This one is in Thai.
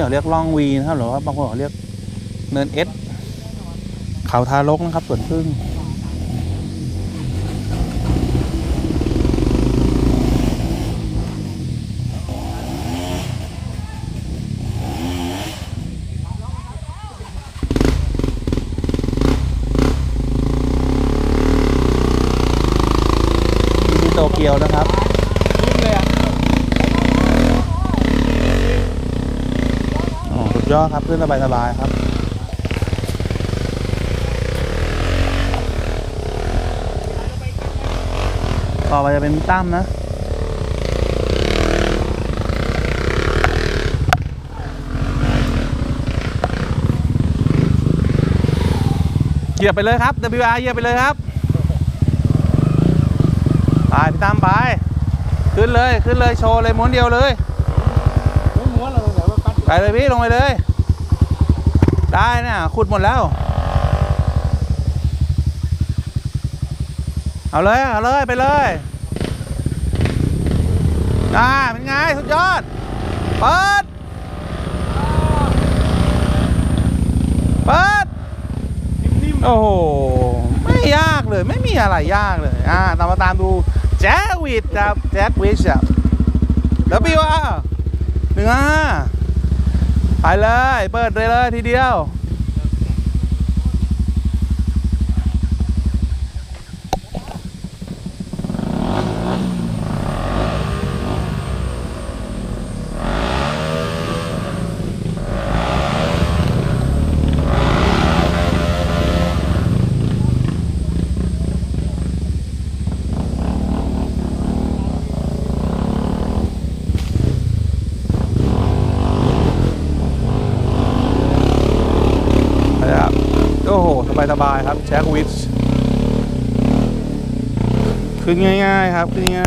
เขาเรียกล่องวีนะครับหรือว่าบางคนเขาเรียกเนินเอสเขาทารกนะครับส่วนพึ่งซีโตเกียวนะครับ ยิ้มเลยอะ อ๋อสุด ยอดครับขึ้นสบายๆครับ ต่อไปจะเป็นตั้มนะเหยียบไปเลยครับ WR เหยียบไปเลยครับ ไปพี่ตั้มไป ขึ้นเลย ขึ้นเลย โชว์เลยม้วนเดียวเลย ไปเลยพี่ลงไปเลย ได้นี่ยขุดหมดแล้ว เอาเลย เอาเลย ไปเลยอ่าเป็นไง สุดยอด เปิด เปิด โอ้โห ไม่ยากเลย ไม่มีอะไรยากเลย อ่า ตามมาตามดูแจ็ควิดครับแจ็ควิชครับแล้วพี่ว่าหนึ่งอะ ไปเลย เปิดเลยเลยทีเดียว นะครับ โอ้โห สบาย สบายๆครับแจ็ควิชขึ้นง่าย ๆ ครับขึ้นง่าย